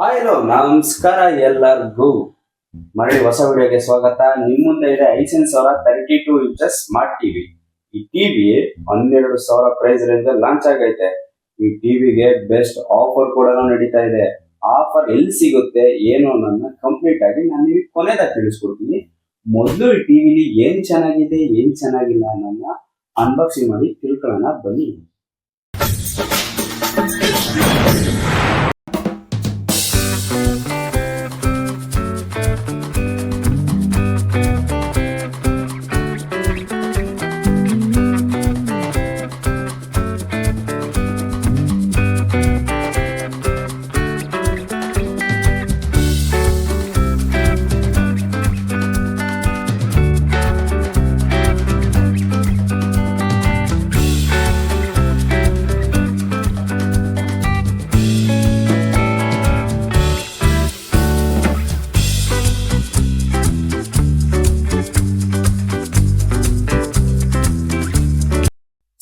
Hi hello ನಮಸ್ಕಾರ ಎಲ್ಲರಿಗೂ. ಮರಳಿ ಹೊಸ ವಿಡಿಯೋಗೆ ಸ್ವಾಗತ. ನಿಮ್ಮ ಮುಂದೆ ಇದೆ ಐಸೆನ್ ಸಾವಿರ thirty two inches smart TV ಈ ಟಿವಿ ಹನ್ನೆರಡು ಸಾವಿರ ಪ್ರೈಸ್ ರೇಂಜ್ ಲಾಂಚ್ ಆಗೈತೆ. ಈ ಟಿವಿಗೆ ಬೆಸ್ಟ್ ಆಫರ್ ಕೂಡ ನಡೀತಾ ಇದೆ. ಆಫರ್ ಎಲ್ಲಿ ಸಿಗುತ್ತೆ, ಏನು ಅನ್ನೋದನ್ನ ಕಂಪ್ಲೀಟ್ ಆಗಿ ನಾನು ನಿಮಗೆ ಕೊನೆದಾಗ ತಿಳಿಸ್ಕೊಡ್ತೀನಿ. ಮೊದಲು ಈ ಟಿವಿಲಿ ಏನ್ ಚೆನ್ನಾಗಿದೆ, ಏನ್ ಚೆನ್ನಾಗಿಲ್ಲ ಅನ್ನೋದನ್ನ ಅನ್ಬಾಕ್ಸಿಂಗ್ ಮಾಡಿ ತಿಳ್ಕೊಳ್ಳೋಣ. ಬನ್ನಿ.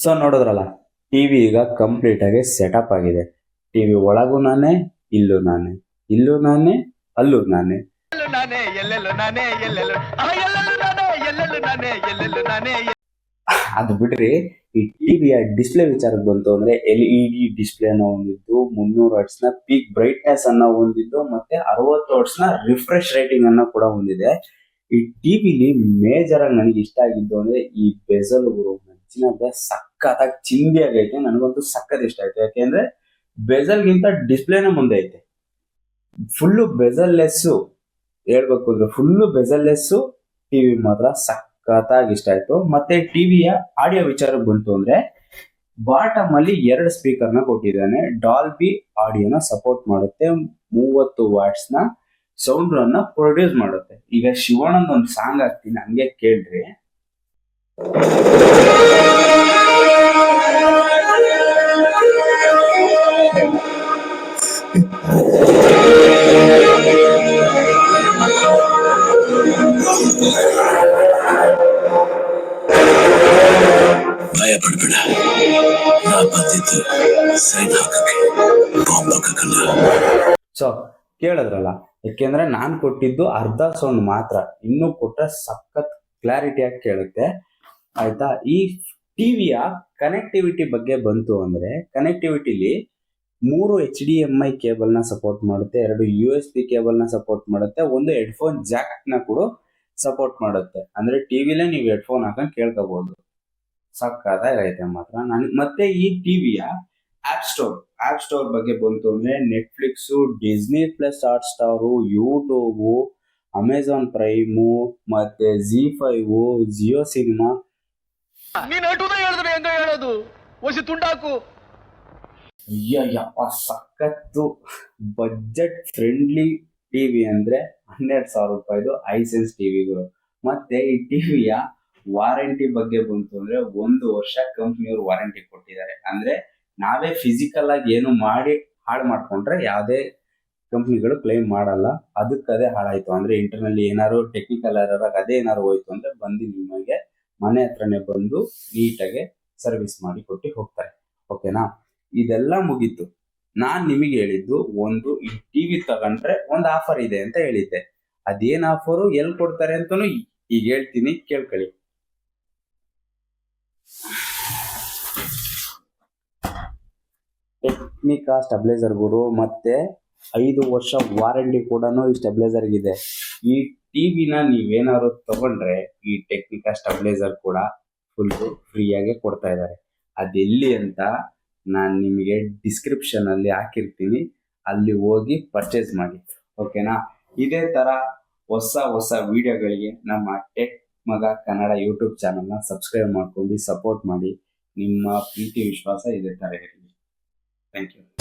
ಸೊ ನೋಡಿದ್ರಲ್ಲ ಟಿವಿ ಈಗ ಕಂಪ್ಲೀಟ್ ಆಗಿ ಸೆಟಪ್ ಆಗಿದೆ. ಟಿವಿ ಒಳಗೂ ನಾನೇ ಇಲ್ಲೂ ನಾನೇ. ಇಲ್ಲೂ ನಾನೇ ಅಲ್ಲೂ ನಾನೇ. ಅದು ಬಿಡ್ರಿ ಈ ಟಿವಿಯ ಡಿಸ್ಪ್ಲೇ ವಿಚಾರಕ್ಕೆ ಬಂತು ಅಂದ್ರೆ ಎಲ್ ಇ ಡಿ ಡಿಸ್ಪ್ಲೇ ಅನ್ನ ಹೊಂದಿದ್ದು ಮುನ್ನೂರು ಹರ್ಟ್ಸ್ನ ಪೀಕ್ ಬ್ರೈಟ್ನೆಸ್ ಅನ್ನ ಹೊಂದಿದ್ದು ಮತ್ತೆ ಅರವತ್ತು ಹರ್ಟ್ಸ್ನ ರಿಫ್ರೆಶ್ ರೇಟಿಂಗ್ ಅನ್ನ ಕೂಡ ಹೊಂದಿದೆ ಈ ಟಿವಿಲಿ ಮೇಜರ್ ಆಗಿ ನನಗೆ ಇಷ್ಟ ಆಗಿದ್ದು ಅಂದ್ರೆ ಈ ಬೆಸಲ್ ಗುರು ನಚ್ಚಿನ ಸಕ್ಕತ್ತಾಗಿ ಚಿಂದಿ ಆಗೈತೆ ನನಗಂತೂ ಸಖತ್ ಇಷ್ಟ ಆಯ್ತು. ಯಾಕೆಂದ್ರೆ ಗಿಂತ ಡಿಸ್ಪ್ಲೇನ ಮುಂದೆ ಐತೆ. ಫುಲ್ಲು ಬೆಸಲ್ಲೆಸ್ಸು ಹೇಳ್ಬೇಕು ಅಂದ್ರೆ ಫುಲ್ಲು ಲೆಸ್ ಟಿವಿ ಮಾತ್ರ ಸಖತ್ತಾಗಿ ಇಷ್ಟ ಆಯ್ತು. ಮತ್ತೆ ಟಿವಿಯ ಆಡಿಯೋ ವಿಚಾರಕ್ಕೆ ಬಂತು ಅಂದ್ರೆ ಬಾಟಮ್ ಅಲ್ಲಿ ಎರಡು ಸ್ಪೀಕರ್ನ ಕೊಟ್ಟಿದ್ದಾನೆ. ಡಾಲ್ಬಿ ಆಡಿಯೋನ ಸಪೋರ್ಟ್ ಮಾಡುತ್ತೆ, ಮೂವತ್ತು ವಾಟ್ಸ್ನ ಸೌಂಡ್ ಅನ್ನ ಪ್ರೊಡ್ಯೂಸ್ ಮಾಡುತ್ತೆ. ಈಗ ಶಿವಣ್ಣನ ಒಂದು ಸಾಂಗ್ ಹಾಕ್ತೀನಿ, ಹಂಗೆ ಕೇಳ್ರಿ. ನಾ ಬಂದಿದ್ದು ಹಾಕಕ್ಕೆ. ಬಾಂಬ್ ಸೊ ಕೇಳಿದ್ರಲ್ಲ ಯಾಕೆಂದ್ರೆ ನಾನು ಕೊಟ್ಟಿದ್ದು ಅರ್ಧ ಸೌಂಡ್ ಮಾತ್ರ. ಇನ್ನು ಕೊಟ್ಟರೆ ಸಖತ್ ಕ್ಲಾರಿಟಿಯಾಗಿ ಕೇಳುತ್ತೆ. ಆಯ್ತಾ? ಈ ಟಿವಿಯ ಕನೆಕ್ಟಿವಿಟಿ ಬಗ್ಗೆ ಬಂತು ಅಂದ್ರೆ ಕನೆಕ್ಟಿವಿಟಿಲಿ ಮೂರು ಎಚ್ ಡಿ ಎಂ ಐ ಕೇಬಲ್ನ ಸಪೋರ್ಟ್ ಮಾಡುತ್ತೆ, ಎರಡು ಯು ಎಸ್ ಬಿ ಕೇಬಲ್ನ ಸಪೋರ್ಟ್ ಮಾಡುತ್ತೆ, ಒಂದು ಹೆಡ್ಫೋನ್ ಜಾಕ್ನ ಕೂಡ ಸಪೋರ್ಟ್ ಮಾಡುತ್ತೆ. ಅಂದ್ರೆ ಟಿವಿಲೇ ನೀವು ಹೆಡ್ಫೋನ್ ಹಾಕೊಂಡು ಕೇಳ್ಕೋಬಹುದು ಸಕ್ಕತ್ತಾಗೈತೆ ಮಾತ್ರ. ನನಗೆ ಮತ್ತೆ ಈ ಟಿವಿಯ ಆಪ್ ಸ್ಟೋರ್ ಆಪ್ ಸ್ಟೋರ್ ಬಗ್ಗೆ ಬಂತು ಅಂದ್ರೆ Netflix Disney plus Hotstar YouTube Amazon Prime ಮತ್ತೆ ಜಿ ಫೈವ್ ಜಿಯೋ ಸಿನಿಮಾ ಹೇಳೋದು ತುಂಡಾಕು. ಅಯ್ಯಯ್ಯಪ್ಪ ಸಖತ್ತು ಬಜೆಟ್ ಫ್ರೆಂಡ್ಲಿ ಟಿವಿ ಅಂದ್ರೆ ಹನ್ನೆರಡು ಸಾವಿರ ರೂಪಾಯಿದು ಐಸೆನ್ಸ್ ಟಿವಿಗಳು ಮತ್ತೆ ಈ ಟಿವಿಯ ವಾರಂಟಿ ಬಗ್ಗೆ ಬಂತು ಅಂದ್ರೆ ಒಂದು ವರ್ಷ ಕಂಪ್ನಿಯವರು ವಾರಂಟಿ ಕೊಟ್ಟಿದ್ದಾರೆ. ಅಂದ್ರೆ ನಾವೇ ಫಿಸಿಕಲ್ ಆಗಿ ಏನು ಮಾಡಿ ಹಾಳು ಮಾಡ್ಕೊಂಡ್ರೆ ಯಾವುದೇ ಕಂಪ್ನಿಗಳು ಕ್ಲೈಮ್ ಮಾಡಲ್ಲ. ಅದಕ್ಕೆ ಅದೇ ಹಾಳಾಯ್ತು. ಅಂದ್ರೆ ಇಂಟರ್ನಲ್ಲಿ ಏನಾದ್ರು ಟೆಕ್ನಿಕಲ್ ಎರರ್ ಅದೇ ಏನಾದ್ರು ಹೋಯ್ತು ಅಂದ್ರೆ ಬಂದು ನಿಮಗೆ ಮನೆ ಹತ್ರನೇ ಬಂದು ನೀಟಾಗಿ ಸರ್ವಿಸ್ ಮಾಡಿ ಕೊಟ್ಟು ಹೋಗ್ತಾರೆ. ಓಕೆನಾ ಇದೆಲ್ಲ ಮುಗೀತು. ನಾನ್ ನಿಮಗೆ ಹೇಳಿದ್ದು, ಒಂದು ಈ ಟಿವಿ ತಗೊಂಡ್ರೆ ಒಂದು ಆಫರ್ ಇದೆ ಅಂತ ಹೇಳಿದ್ದೆ. ಅದೇನ್ ಆಫರು ಎಲ್ಲಿ ಕೊಡ್ತಾರೆ ಅಂತಾನು ಈಗ ಹೇಳ್ತೀನಿ, ಕೇಳ್ಕೊಳ್ಳಿ. ಟೆಕ್ನಿಕಾ ಸ್ಟೆಬ್ಲೈಸರ್ ಗುರು, ಮತ್ತೆ ಐದು ವರ್ಷ ವಾರಂಟಿ ಕೂಡ ಈ ಸ್ಟೆಬ್ಲೈಸರ್ ಇದೆ ಈ ಟಿವಿನ ನೀವೇನಾದ್ರು ತಗೊಂಡ್ರೆ ಈ ಟೆಕ್ನಿಕಾ ಸ್ಟೆಬ್ಲೈಸರ್ ಕೂಡ ಫುಲ್ ಫ್ರೀಯಾಗೆ ಕೊಡ್ತಾ ಇದ್ದಾರೆ ಅದೆಲ್ಲಿ ಅಂತ ನಾನು ನಿಮಗೆ ಡಿಸ್ಕ್ರಿಪ್ಷನಲ್ಲಿ ಹಾಕಿರ್ತೀನಿ. ಅಲ್ಲಿ ಹೋಗಿ ಪರ್ಚೇಸ್ ಮಾಡಿ. ಓಕೆನಾ ಇದೇ ಥರ ಹೊಸ ಹೊಸ ವಿಡಿಯೋಗಳಿಗೆ ನಮ್ಮ ಟೆಕ್ ಮಗ ಕನ್ನಡ ಯೂಟ್ಯೂಬ್ ಚಾನಲ್ನ ಸಬ್ಸ್ಕ್ರೈಬ್ ಮಾಡ್ಕೊಂಡು ಸಪೋರ್ಟ್ ಮಾಡಿ. ನಿಮ್ಮ ಪ್ರೀತಿ, ವಿಶ್ವಾಸ ಇದೇ ಥರ ಇರಲಿ. Thank you